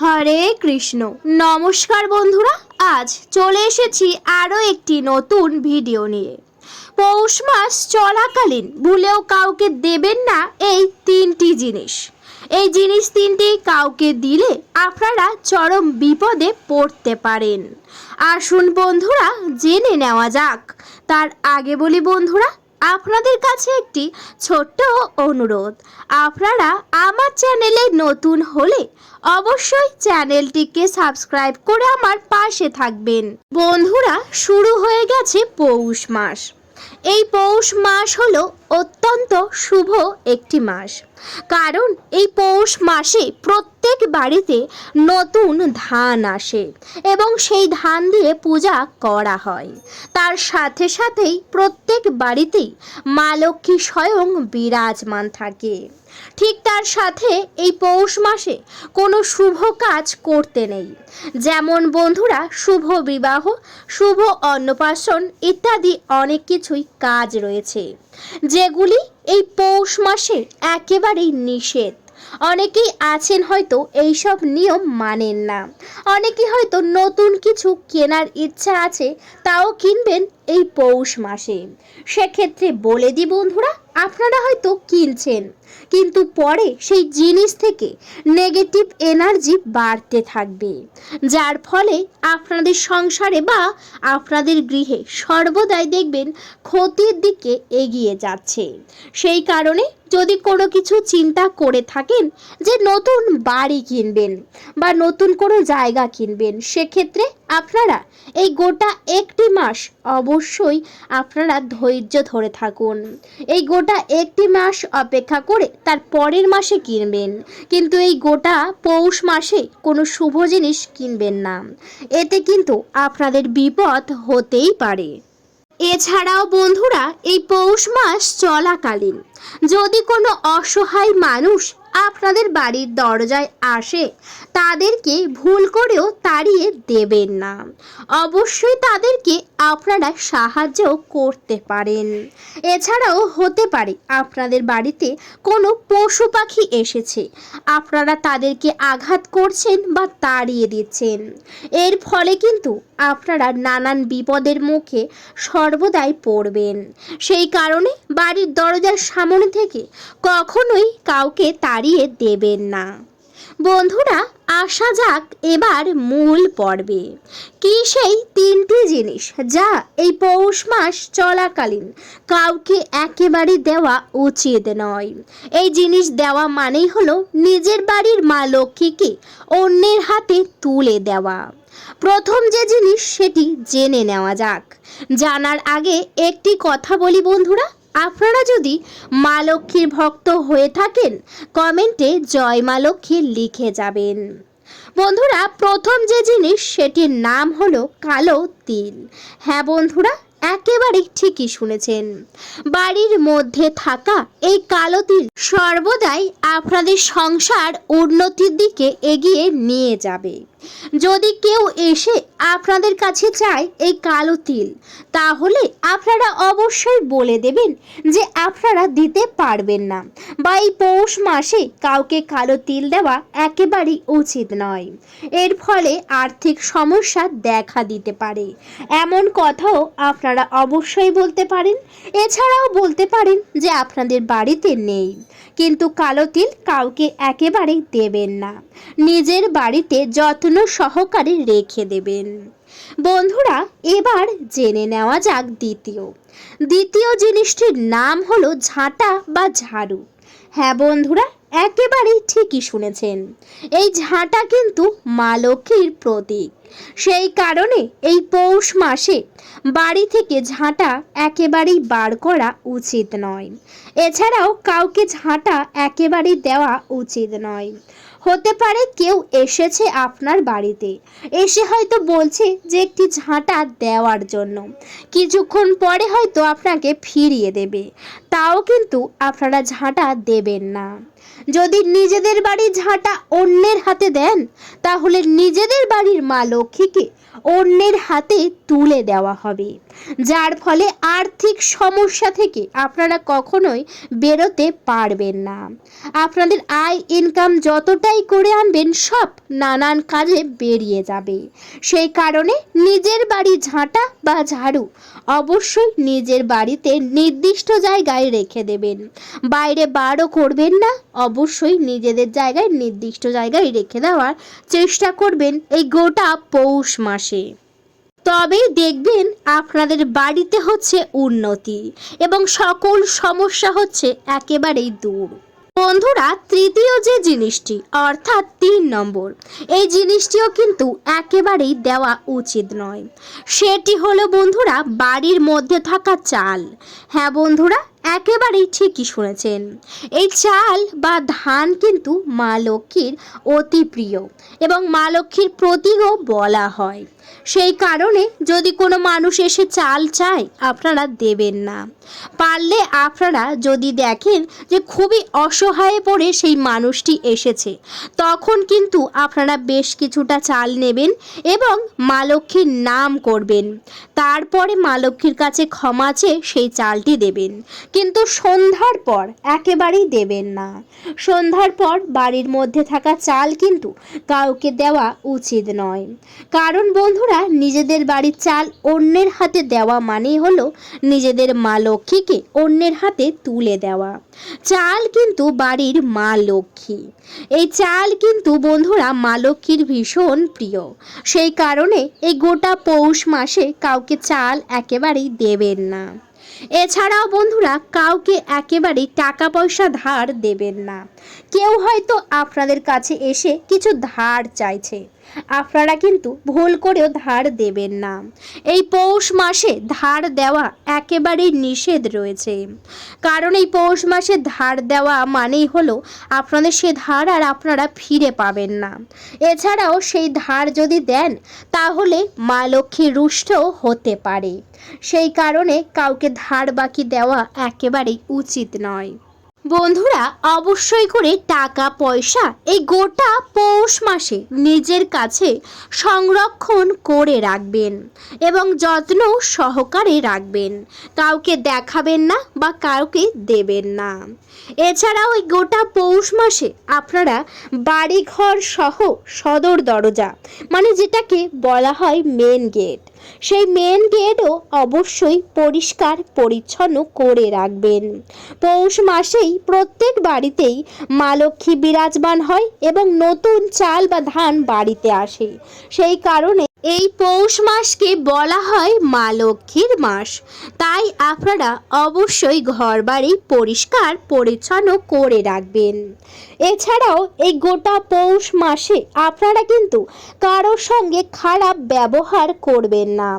হরে কৃষ্ণ। নমস্কার বন্ধুরা, আজ চলে এসেছি আরও একটি নতুন ভিডিও নিয়ে। পৌষ মাস চলাকালীন ভুলেও কাউকে দেবেন না এই তিনটি জিনিস। এই জিনিস তিনটি কাউকে দিলে আপনারা চরম বিপদে পড়তে পারেন। আসুন বন্ধুরা, জেনে নেওয়া যাক। তার আগে বলি বন্ধুরা আপনাদের কাছে একটি ছোট্ট অনুরোধ। আপনারা আমার চ্যানেলে নতুন হলে অবশ্যই চ্যানেলটিকে সাবস্ক্রাইব করে আমার পাশে থাকবেন। বন্ধুরা, শুরু হয়ে গেছে পৌষ মাস। এই পৌষ মাস হলো অত্যন্ত শুভ একটি মাস। কারণ এই পৌষ মাসে প্রত্যেক বাড়িতে নতুন ধান আসে এবং সেই ধান দিয়ে পূজা করা হয়। তার সাথে সাথেই প্রত্যেক বাড়িতেই মা লক্ষ্মী স্বয়ং বিরাজমান থাকে। ঠিক তার সাথে এই পৌষ মাসে কোনো শুভ কাজ করতে নেই। যেমন বন্ধুরা, শুভ বিবাহ, শুভ অন্নপ্রাশন ইত্যাদি অনেক কিছুই কাজ রয়েছে, যেগুলি এই পৌষ মাসে একেবারেই নিষেধ। অনেকেই আছেন হয়তো এইসব নিয়ম মানেন না। অনেকে হয়তো নতুন কিছু কেনার ইচ্ছা আছে, তাও কিনবেন এই পৌষ মাসে। সেক্ষেত্রে বলে দিই বন্ধুরা, আপনারা হয়তো কিনছেন, কিন্তু পরে সেই জিনিস থেকে নেগেটিভ এনার্জি বাড়তে থাকবে। যার ফলে আপনাদের সংসারে বা আপনাদের গৃহে সর্বদাই দেখবেন ক্ষতির দিকে এগিয়ে যাচ্ছে। সেই কারণে যদি কোনো কিছু চিন্তা করে থাকেন যে নতুন বাড়ি কিনবেন বা নতুন কোনো জায়গা কিনবেন, সেক্ষেত্রে আপনারা এই গোটা একটি মাস অবশ্যই আপনারা ধৈর্য ধরে থাকুন। এই গোটা একটি মাস অপেক্ষা করে তার পরের মাসে কিনবেন। কিন্তু এই গোটা পৌষ মাসে কোনো শুভ জিনিস কিনবেন না। এতে কিন্তু আপনাদের বিপদ হতেই পারে। এছাড়াও বন্ধুরা, এই পৌষ মাস চলাকালীন। যদি কোনো অসহায় মানুষ আপনাদের বাড়ির দরজায় আসে, তাদেরকে ভুল করেও তাড়িয়ে দেবেন না। অবশ্যই তাদেরকে আপনারা সাহায্য করতে পারেন। এছাড়াও হতে পারে, আপনাদের বাড়িতে কোনো পশু পাখি এসেছে, আপনারা তাদেরকে আঘাত করছেন বা তাড়িয়ে দিচ্ছেন। এর ফলে কিন্তু আপনারা নানান বিপদের মুখে সর্বদাই পড়বেন। সেই কারণে বাড়ির দরজার সামনে থেকে কখনোই কাউকে তাড়িয়ে দেবেন না। বন্ধুরা আসা যাক এবার মূল পর্বে। কি সেই তিনটি জিনিস যা এই পৌষ মাস চলাকালীন কাউকে একেবারে দেওয়া উচিত নয়? এই জিনিস দেওয়া মানেই হলো নিজের বাড়ির মা লক্ষ্মীকে অন্যের হাতে তুলে দেওয়া। প্রথম যে জিনিস সেটি জেনে নেওয়া যাক। জানার আগে একটি কথা বলি বন্ধুরা আপনারা যদি মা লক্ষ্মীর ভক্ত হয়ে থাকেন, কমেন্টে জয় মা লক্ষ্মী লিখে যাবেন। বন্ধুরা, প্রথম যে জিনিস, সেটির নাম হলো কালো তিল। হ্যাঁ বন্ধুরা, একেবারে ঠিকই শুনেছেন। বাড়ির মধ্যে থাকা এই কালো তিল সর্বদাই আপনাদের সংসার উন্নতির দিকে এগিয়ে নিয়ে যাবে। যদি কেউ এসে আপনাদের কাছে চাই এই কালো তিল। তাহলে আপনারা অবশ্যই বলে দেবেন যে আপনারা দিতে পারবেন না। বা এই পৌষ মাসে কাউকে কালো তিল দেওয়া একেবারেই উচিত নয়। এর ফলে আর্থিক সমস্যা দেখা দিতে পারে। এমন কথাও আপনারা অবশ্যই বলতে পারেন। এছাড়াও বলতে পারেন যে আপনাদের বাড়িতে নেই। কিন্তু কালো তিল কাউকে একেবারেই দেবেন না। নিজের বাড়িতে যত্ন সহকারে রেখে দেবেন। বন্ধুরা, এবার জেনে নেওয়া যাক দ্বিতীয়। দ্বিতীয় জিনিসটির নাম হলো ঝাঁটা বা ঝাড়ু। হ্যাঁ বন্ধুরা, একেবারেই ঠিকই শুনেছেন। এই ঝাঁটা কিন্তু মা লক্ষ্মীর প্রতীক। সেই কারণে এই পৌষ মাসে বাড়ি থেকে ঝাঁটা একেবারেই বার করা উচিত নয়। এছাড়াও কাউকে ঝাঁটা একেবারেই দেওয়া উচিত নয়। হতে পারে কেউ এসেছে আপনার বাড়িতে। এসে হয়তো বলছে যে একটি ঝাঁটা দেওয়ার জন্য। কিছুক্ষণ পরে হয়তো আপনাকে ফিরিয়ে দেবে। তাও কিন্তু আপনারা ঝাঁটা দেবেন না। যদি নিজেদের বাড়ির ঝাঁটা অন্যের হাতে দেন, তাহলে নিজেদের বাড়ির মা লক্ষ্মীকে অন্যের হাতে তুলে দেওয়া হবে। যার ফলে আর্থিক সমস্যা থেকে আপনারা কখনোই বেরোতে পারবেন না। আপনাদের আয় ইনকাম যতটাই করে আনবেন, সব নানান কাজে বেরিয়ে যাবে। সেই কারণে নিজের বাড়ি ঝাঁটা বা ঝাড়ু অবশ্যই নিজের বাড়িতে নির্দিষ্ট জায়গায় রেখে দেবেন। বাইরে বারও করবেন না অবশ্যই নিজেদের জায়গায় নির্দিষ্ট জায়গায় রেখে দেওয়ার চেষ্টা করবেন এই গোটা পৌষ মাসে। তবেই দেখবেন আপনাদের বাড়িতে হচ্ছে উন্নতি এবং সকল সমস্যা হচ্ছে একেবারেই দূর। বন্ধুরা, তৃতীয় যে জিনিসটি, অর্থাৎ তিন নম্বর, এই জিনিসটিও কিন্তু একেবারেই দেওয়া উচিত নয়। সেটি হলো বন্ধুরা, বাড়ির মধ্যে থাকা চাল। হ্যাঁ বন্ধুরা একেবারেই ঠিকই শুনেছেন। এই চাল বা ধান কিন্তু মা লক্ষ্মীর অতি প্রিয় এবং মা লক্ষ্মীর প্রতীকও বলা হয়। সেই কারণে যদি কোনো মানুষ এসে চাল চায়, আপনারা দেবেন না। পারলে আপনারা যদি দেখেন যে খুবই অসহায়ে পড়ে সেই মানুষটি এসেছে, তখন কিন্তু আপনারা বেশ কিছুটা চাল নেবেন এবং মা লক্ষ্মীর নাম করবেন। তারপরে মা লক্ষ্মীর কাছে ক্ষমা চেয়ে সেই চালটি দেবেন। কিন্তু সন্ধ্যার পর একেবারেই দেবেন না। সন্ধ্যার পর বাড়ির মধ্যে থাকা চাল কিন্তু কাউকে দেওয়া উচিত নয়। কারণ বন্ধুরা, নিজেদের বাড়ির চাল অন্যের হাতে দেওয়া মানেই হলো নিজেদের মা লক্ষ্মীকে অন্যের হাতে তুলে দেওয়া। চাল কিন্তু বাড়ির মা লক্ষ্মী। এই চাল কিন্তু বন্ধুরা মা লক্ষ্মীর ভীষণ প্রিয়। সেই কারণে এই গোটা পৌষ মাসে কাউকে চাল একেবারেই দেবেন না। এছাড়াও বন্ধুরা, কাউকে একেবারে টাকা পয়সা ধার দেবেন না। কেউ হয়তো আপনাদের কাছে এসে কিছু ধার চাইছে। আপনারা কিন্তু ভুল করেও ধার দেবেন না। এই পৌষ মাসে ধার দেওয়া একেবারেই নিষেধ রয়েছে। কারণ এই পৌষ মাসে ধার দেওয়া মানেই হলো আপনাদের সে ধার আর আপনারা ফিরে পাবেন না। এছাড়াও সেই ধার যদি দেন, তাহলে মা লক্ষ্মী রুষ্ট হতে পারে। সেই কারণে কাউকে ধার বাকি দেওয়া একেবারেই উচিত নয়। বন্ধুরা, অবশ্যই করে টাকা, পয়সা এই গোটা পৌষ মাসে নিজের কাছে সংরক্ষণ করে রাখবেন এবং যত্ন সহকারে রাখবেন। কাউকে দেখাবেন না বা কাউকে দেবেন না। এছাড়াও এই গোটা পৌষ মাসে আপনারা বাড়িঘর সহ সদর দরজা মানে যেটাকে বলা হয় মেন গেট সেই মেন গেটও অবশ্যই পরিষ্কার, পরিচ্ছন্ন করে রাখবেন। পৌষ মাসেই প্রত্যেক বাড়িতেই মা লক্ষ্মী বিরাজমান হয় এবং নতুন চাল বা ধান বাড়িতে আসে। সেই কারণে এই পৌষ মাসকে বলা হয় মা লক্ষ্মীর মাস। তাই আপনারা অবশ্যই ঘর বাড়ি পরিষ্কার, পরিচ্ছন্ন করে রাখবেন। এছাড়াও এই গোটা পৌষ মাসে আপনারা কিন্তু কারোর সঙ্গে খারাপ ব্যবহার করবেন না।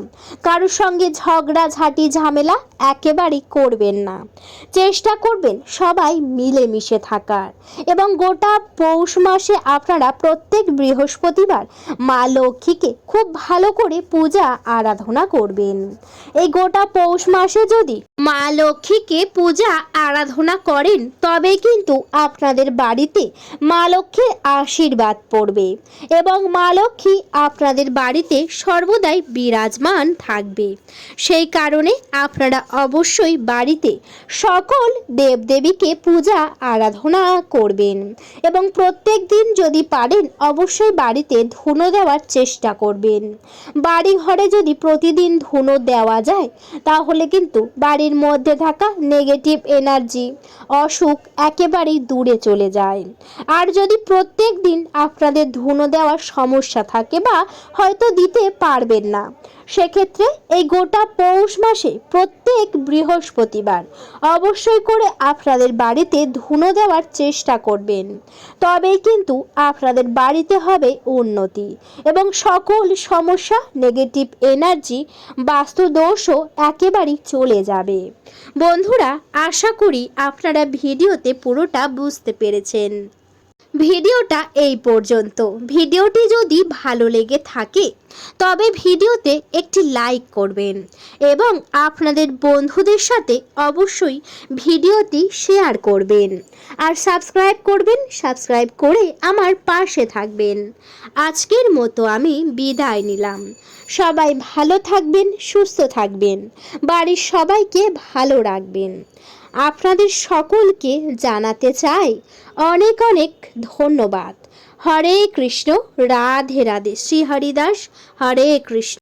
কারোর সঙ্গে ঝগড়া ঝাঁটি ঝামেলা একেবারেই করবেন না। চেষ্টা করবেন সবাই মিলেমিশে থাকার। এবং গোটা পৌষ মাসে আপনারা প্রত্যেক বৃহস্পতিবার মা লক্ষ্মীকে খুব ভালো করে পূজা আরাধনা করবেন। এই গোটা পৌষ মাসে যদি মা লক্ষ্মীকে পূজা আরাধনা করেন, তবে কিন্তু আপনাদের বাড়িতে মা লক্ষ্মীর আশীর্বাদ পড়বে। এবং মা লক্ষ্মী আপনাদের বাড়িতে সর্বদাই বিরাজমান থাকবে। সেই কারণে আপনারা অবশ্যই বাড়িতে সকল দেবদেবীকে পূজা, আরাধনা করবেন এবং প্রত্যেক দিন যদি পারেন অবশ্যই বাড়িতে ধুনো দেওয়ার চেষ্টা করবেন। বাড়ি ঘরে যদি প্রতিদিন ধুনো দেওয়া যায়, তাহলে কিন্তু বাড়ির মধ্যে থাকা নেগেটিভ এনার্জি অসুখ একেবারেই দূরে চলে যায়। আর যদি প্রত্যেক দিন আপনাদের ধুনো দেওয়ার সমস্যা থাকে বা হয়তো দিতে পারবেন না, সেক্ষেত্রে এই গোটা পৌষ মাসে প্রত্যেক বৃহস্পতিবার। অবশ্যই করে আপনাদের বাড়িতে ধুনো দেওয়ার চেষ্টা করবেন। তবেই কিন্তু আপনাদের বাড়িতে হবে উন্নতি এবং সকল সমস্যা নেগেটিভ এনার্জি বাস্তুদোষও একেবারেই চলে যাবে। বন্ধুরা, আশা করি আপনারা ভিডিওতে পুরোটা বুঝতে পেরেছেন। ভিডিওটা এই পর্যন্ত। ভিডিওটি যদি ভালো লেগে থাকে, তবে ভিডিওতে একটি লাইক করবেন এবং আপনাদের বন্ধুদের সাথে অবশ্যই ভিডিওটি শেয়ার করবেন। আর সাবস্ক্রাইব করবেন, সাবস্ক্রাইব করে আমার পাশে থাকবেন। আজকের মতো আমি বিদায় নিলাম। সবাই ভালো থাকবেন, সুস্থ থাকবেন। বাড়ির সবাইকে ভালো রাখবেন। আপনাদের সকলকে জানাতে চাই অনেক অনেক ধন্যবাদ। হরে কৃষ্ণ, রাধে রাধে। শ্রী হরিদাস, হরে কৃষ্ণ।